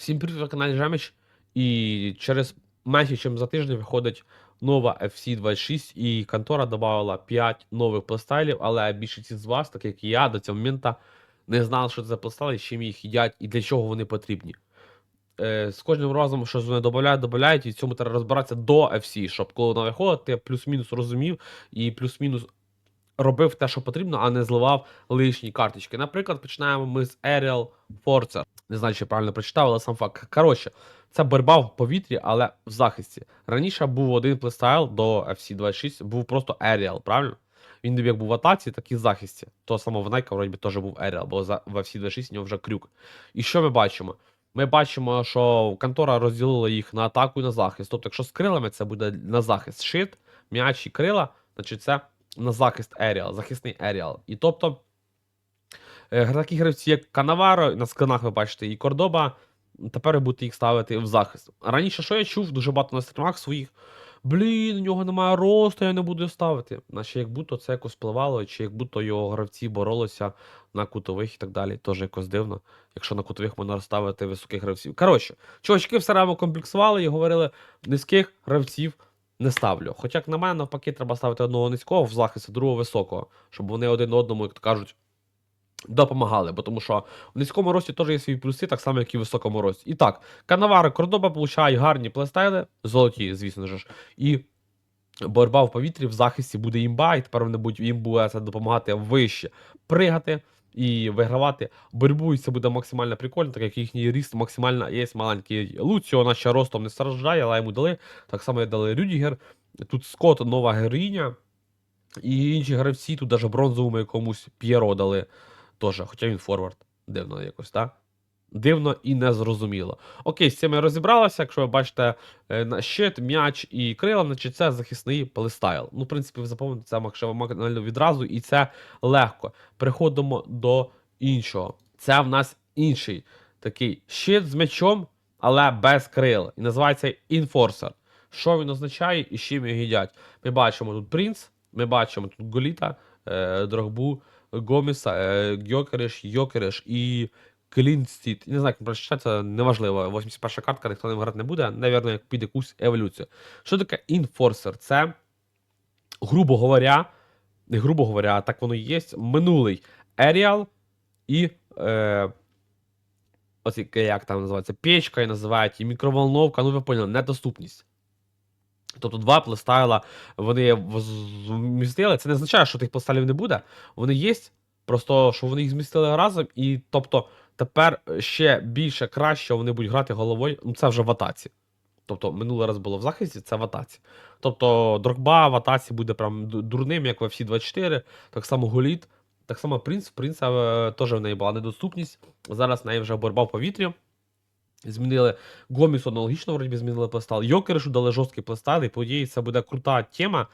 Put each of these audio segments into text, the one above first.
Всім привіт на каналі Жеміч. І через менше, ніж за тиждень виходить нова FC26, і контора додала 5 нових плейстайлів, але більшість з вас, так як і я, до цього моменту не знали, що це за плейстайли, з чим їх їдять і для чого вони потрібні. Е, з кожним разом, що вони додають, додають, і в цьому треба розбиратися до FC, щоб коли вона виходить, ти плюс-мінус розумів і плюс-мінус робив те, що потрібно, а не зливав лишні карточки. Наприклад, починаємо ми з Aerial Forcer. Не знаю, чи правильно прочитав, але сам факт. Коротше, це боротьба в повітрі, але в захисті. Раніше був один плейстайл до FC26, був просто Aerial, правильно? Він як був в атаці, так і в захисті. Того самого в Найка, вроді, теж був Aerial, бо в FC26 у нього вже крюк. І що ми бачимо? Ми бачимо, що контора розділила їх на атаку і на захист. Тобто, якщо з крилами, це буде на захист щит, м'яч і крила, значить це на захист Aerial, захисний Aerial. І тобто, е, такі гравці, як Канаваро, на сканах ви бачите, і Кордоба, тепер ви будете їх ставити в захист. Раніше, що я чув, дуже багато на стрімах своїх. Блін, у нього немає росту, я не буду ставити. Наче як будто це якось впливало, чи як будто його гравці боролися на кутових і так далі. Теж якось дивно, якщо на кутових можна розставити високих гравців. Коротше, чувачки все рано комплексували і говорили, низьких гравців не ставлю. Хоча, як на мене, навпаки, треба ставити одного низького в захист, а другого високого, щоб вони один одному, як то кажуть, допомагали. Бо тому що в низькому рості теж є свої плюси, так само, як і в високому рості. І так, Канавари Кордоба получають гарні плейстайли, золоті, звісно ж. І боротьба в повітрі в захисті буде імба, і тепер вони будуть їм буде це допомагати вище пригати. І вигравати боротьбу, і це буде максимально прикольно, так як їхній ріст максимально є маленький. Луціо вона ще ростом не страждає, але йому дали. Так само дали Рюдігер. Тут Скотт нова героїня. І інші гравці, тут навіть бронзовому якомусь П'єро дали теж, хоча він форвард. Дивно якось, так? Дивно і незрозуміло. Окей, з цим я розібралася. Якщо ви бачите е, щит, м'яч і крила, значить це захисний плейстайл. Ну, в принципі, ви це максимально відразу, і це легко. Переходимо до іншого. Це в нас інший такий щит з м'ячом, але без крил. І називається інфорсер. Що він означає і з чим його їдять? Ми бачимо тут принц, ми бачимо тут Голіта, е, Дрогбу, Гоміса, е, Гьокереш, Йокереш і Клінстіт. Не знаю, як прочитати, неважливо. 81 картка, ніхто ним грати не буде, навірно, як під якусь еволюцію. Що таке інфорсер? Це, грубо говоря, не грубо говоря, так воно і є. Минулий Aerial і. Е, яке- як там називається, печка і називають, і мікроволновка, ну ви поняли, недоступність. Тобто два плейстайла вони змістили. Це не означає, що тих плейстайлів не буде. Вони є, просто що вони їх змістили разом, і тобто тепер ще більше краще вони будуть грати головою. Ну це вже в атаці. Тобто минулий раз було в захисті, це в атаці. Тобто Дрогба в атаці буде прям дурним, як в FC 24, так само Голіт, так само Принц. Принца е, теж в неї була недоступність. Зараз в неї вже боротьба в повітрі. Змінили Гомісу аналогічно, вроді змінили плейстайл. Йокеришу дали жорсткий плейстайл, і по ідеї це буде крута тема.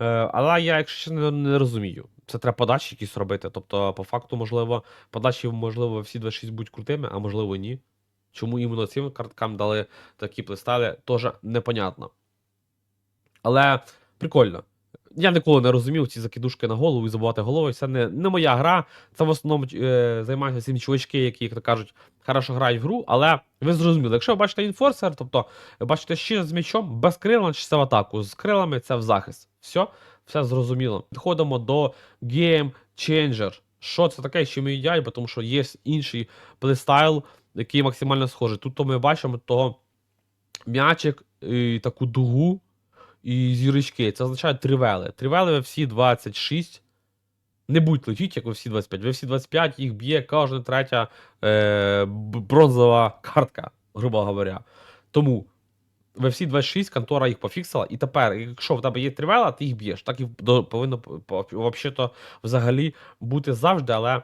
Е, але я, якщо чесно, не, розумію. Це треба подачі якісь робити. Тобто, по факту, можливо, подачі, можливо, всі 26 будуть крутими, а можливо, ні. Чому іменно цим карткам дали такі плейстайли, теж непонятно. Але прикольно. Я ніколи не розумів ці закидушки на голову і забувати голови. Це не, не моя гра. Це в основному е, займаються цим чувачки, які, як то кажуть, хорошо грають в гру. Але ви зрозуміли, якщо ви бачите інфорсер, тобто бачите ще з м'ячом, без крил, значить це в атаку. З крилами це в захист. Все, все зрозуміло. Підходимо до Game Changer. Що це таке, що ми їдять, тому що є інший плейстайл, який максимально схожий. Тут то ми бачимо того м'ячик і таку дугу і зірочки. Це означає тривели. Тривели в всі 26. Не будь летіть, як ви всі 25. Ви всі 25 їх б'є кожна третя е, бронзова картка, грубо говоря. Тому в всі 26 контора їх пофіксила, і тепер, якщо в тебе є тривела, ти їх б'єш. Так і повинно взагалі-то взагалі бути завжди, але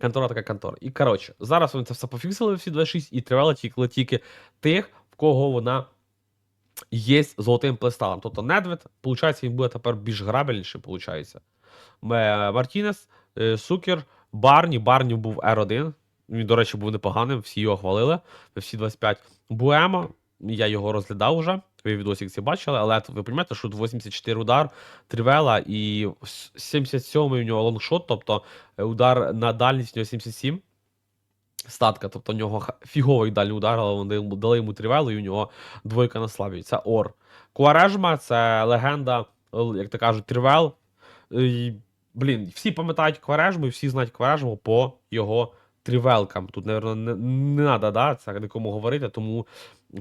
контора така контора. І коротше, зараз вони це все пофіксили всі 26, і тривела тільки тільки тих, в кого вона є золотим плейстайлом. Тобто Недвед, виходить, він буде тепер більш грабельніше, виходить. Мартінес, е, Сукер, Барні. Барні був R1. Він, до речі, був непоганим, всі його хвалили. Всі 25. Буема, я його розглядав вже. Ви відосик ці бачили, але ви розумієте, що 84 удар тривела і 77 у нього лонгшот, тобто е, удар на дальність у нього 77. Статка. Тобто в нього фіговий дальній удар, але вони дали йому трівелу, і у нього двойка на славі. Це Ор. Куарежма це легенда, як то кажуть, трівел. І, блін, всі пам'ятають Кварежму, і всі знають Кварежму по його трівелкам. Тут, напевно, не, не треба да, це нікому говорити, тому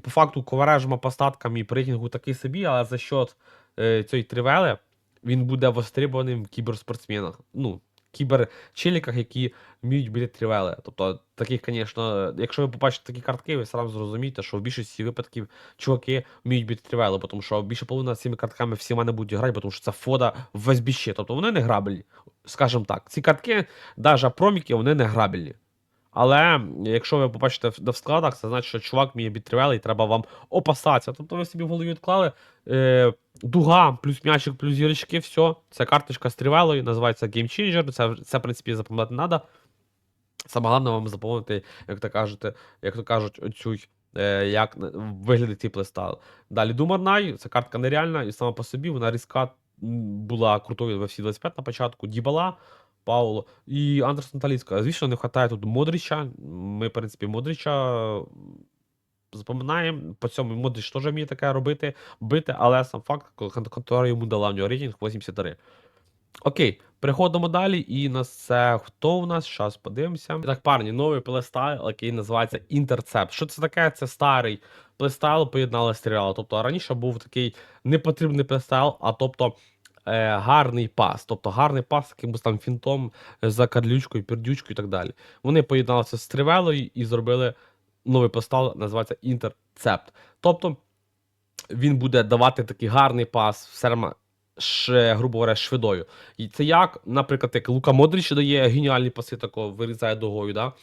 по факту Кварежма по статкам і по рейтингу такий собі, але за счет е, цієї трівели він буде востребованим в кіберспортсменах. Ну, кіберчеліках, які вміють бити трівели. Тобто, таких, звісно, якщо ви побачите такі картки, ви сразу зрозумієте, що в більшості випадків чуваки вміють бити трівели, тому що більше половина цими картками всіма не будуть грати, тому що це фода в СБЩ. Тобто вони не грабельні. Скажімо так, ці картки, навіть проміки, вони не грабельні. Але якщо ви побачите в, складах, це значить, що чувак вміє бити трівели і треба вам опасатися. Тобто ви собі в голові відклали е, дуга, плюс м'ячик, плюс зірочки, все. Це карточка з трівелою, називається Game Changer. Це, це в принципі, запам'ятати треба. Саме головне вам заповнити, як то кажете, як то кажуть, оцю, е, як виглядить цей плейстайл. Далі Думар Най, це картка нереальна, і сама по собі вона різка була крутою в FC 25 на початку. Дібала, Пауло і Андерсон Таліцька. Звісно, не вистачає тут Модріча. Ми, в принципі, Модріча м, запам'ятаємо. По цьому Модріч теж вміє таке робити, бити, але сам факт, контора йому дала в нього рейтинг 83. Окей, переходимо далі. І на це хто у нас? Зараз подивимося. Так, парні, новий плейстайл, який називається Intercept. Що це таке? Це старий плейстайл, поєднали з тріалом. Тобто раніше був такий непотрібний плейстайл, а тобто гарний пас. Тобто гарний пас якимось там фінтом е, за карлючкою, пердючкою і так далі. Вони поєдналися з тривелою і зробили новий плейстайл, називається Intercept. Тобто він буде давати такий гарний пас все одно, ш, грубо говоря, швидою. І це як, наприклад, як Лука Модрич дає геніальні паси, такого вирізає дугою, да?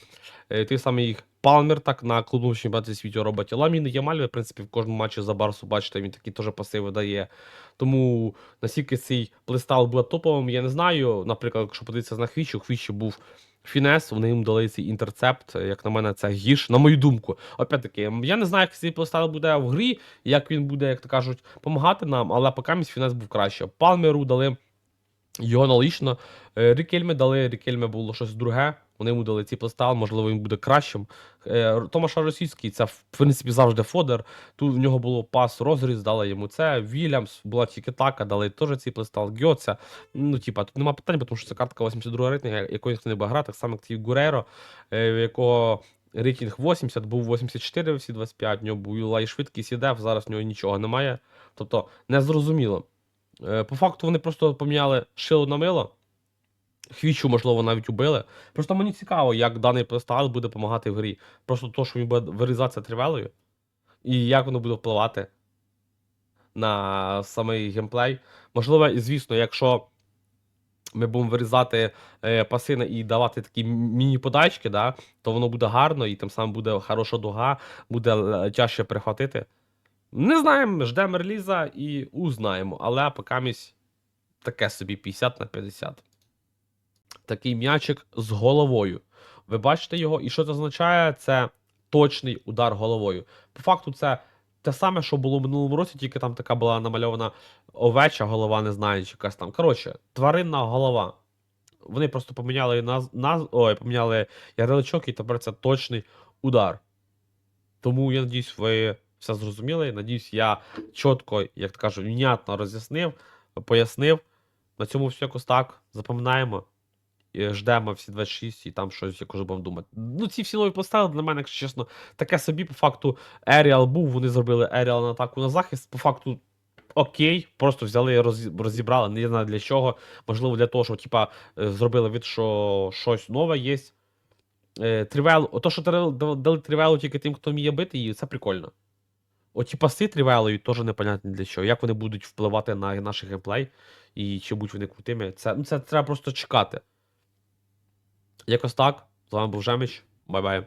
Е, Той самий їх Палмер так на клубному чемпіонаті світу робить. Ламін Ямаль, в принципі, в кожному матчі за Барсу, бачите, він такі теж паси видає. Тому наскільки цей плейстайл буде топовим, я не знаю. Наприклад, якщо подивитися на Хвічі, у Хвічі був фінес, вони їм дали цей інтерцепт. Як на мене, це гірш, на мою думку. Опять-таки, я не знаю, як цей плейстайл буде в грі, як він буде, як то кажуть, допомагати нам, але поки мій фінес був краще. Палмеру дали його аналогічно. Е, Рікельме дали, Рікельме було щось друге. Вони йому дали цей плейстайл, можливо, він буде кращим. Е, Томаша Російський, це в принципі завжди фодер. Тут в нього було пас розріз, дали йому це. Вільямс, була тільки така, дали теж цей плейстайл. Гьоця. Ну, типа, тут нема питань, тому що це картка 82 рейтинга, якої ніхто не буде грати, так само як твій Гурейро, е, в якого рейтинг 80, був 84 всі 25, в нього була і швидкість, і деф, зараз в нього нічого немає. Тобто, незрозуміло. Е, По факту вони просто поміняли шило на мило. Хвічу, можливо, навіть убили. Просто мені цікаво, як даний плейстайл буде допомагати в грі. Просто то, що він буде вирізатися тривелою, і як воно буде впливати на самий геймплей. Можливо, і звісно, якщо ми будемо вирізати е, пасини і давати такі міні-подачки, да, то воно буде гарно, і тим самим буде хороша дуга, буде е, тяжче перехватити. Не знаємо, ждемо реліза і узнаємо, але поки місь таке собі 50 на 50. Такий м'ячик з головою. Ви бачите його, і що це означає? Це точний удар головою. По факту, це те саме, що було в минулому році, тільки там така була намальована овеча голова, не знаю, чи якась там. Коротше, тваринна голова. Вони просто поміняли наз... Наз... Ой, поміняли ярличок, і тепер це точний удар. Тому я надіюсь, ви все зрозуміли. Надіюсь, я чітко, як то кажуть, внятно роз'яснив, пояснив. На цьому все якось так. Запам'ятаємо. Ждемо всі 26 і там щось якось будемо думати. Ну, ці всі нові поставили для мене, якщо чесно, таке собі, по факту, Еріал був, вони зробили Еріал на атаку на захист. По факту, окей, просто взяли і розібрали. Не знаю для чого. Можливо, для того, що типа, е, зробили від, що щось нове є. Е, Трівел, ото, що дали тривелу тільки тим, хто вміє бити її, це прикольно. Оті паси тривелою теж непонятно для чого. Як вони будуть впливати на наш геймплей, і чи будуть вони крутими. Це, ну, це треба просто чекати. Якось так. З вами був Жемич. Бай-бай.